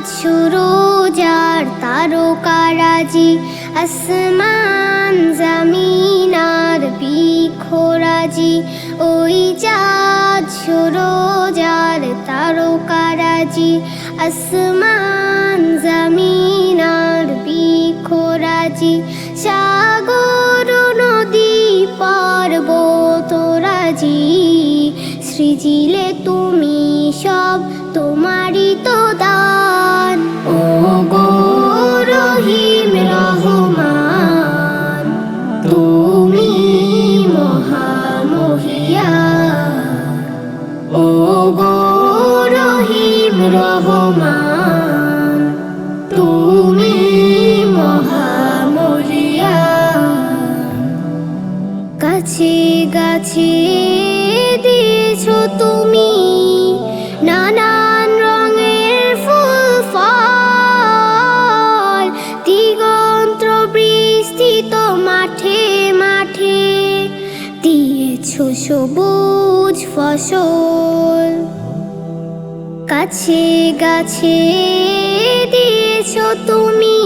চাঁদ সুরোজার তারকারাজি, আসমান জামিনার বিখোরাজি। ওই চাঁদ সুরোজার তারকারাজি, আসমান জামিনার বিখোরাজি। সাগর নদী পর্বতরাজি, সৃজিলে তুমি সব তোমারই গাছে গাছে দিয়েছ তুমি নানান রঙের ফুল, ফল। দিগন্ত বৃষ্টিত মাঠে মাঠে। দিয়েছ সবুজ ফসল। কাছে গাছে দিয়েছ তুমি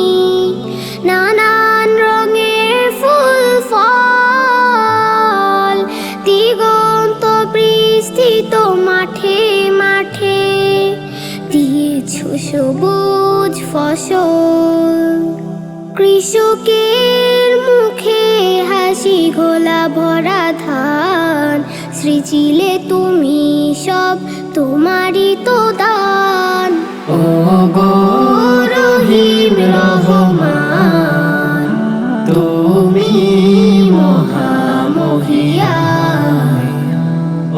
নানান সবুজ ফসল। কৃষকের মুখে হাসি ঘোলা ভরা ধান। সৃজিলে তুমি সব, তোমারই তো দান। ও রহিম রহমান, তুমি মহামহিয়া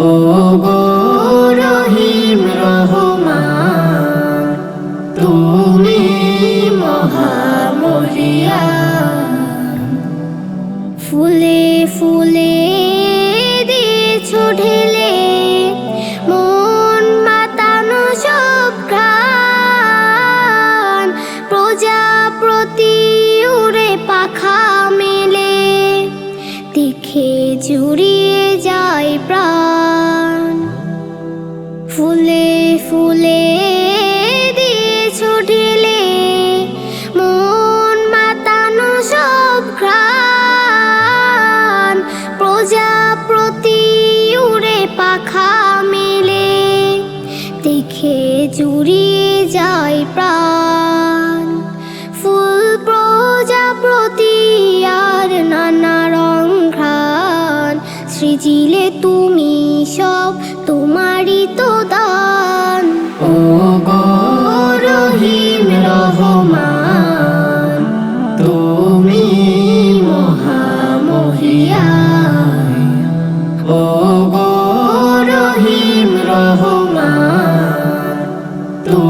ও তুমি মহামহিয়া। ফুলে ফুলে মন প্রজাপতি উড়ে দেখে যায় প্রাণ। ফুলে ফুলে জুড়িয়ে যায় প্রাণ। ফুল প্রজাপতি আর নানা রং ঘ্রাণ। সৃজিলে তুমি সব, তোমারই তো দান। ও রহিম রহমান, তুমি মহামহিয়া ও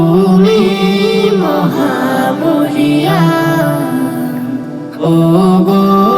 তুমি মহামহিয়া। ও গো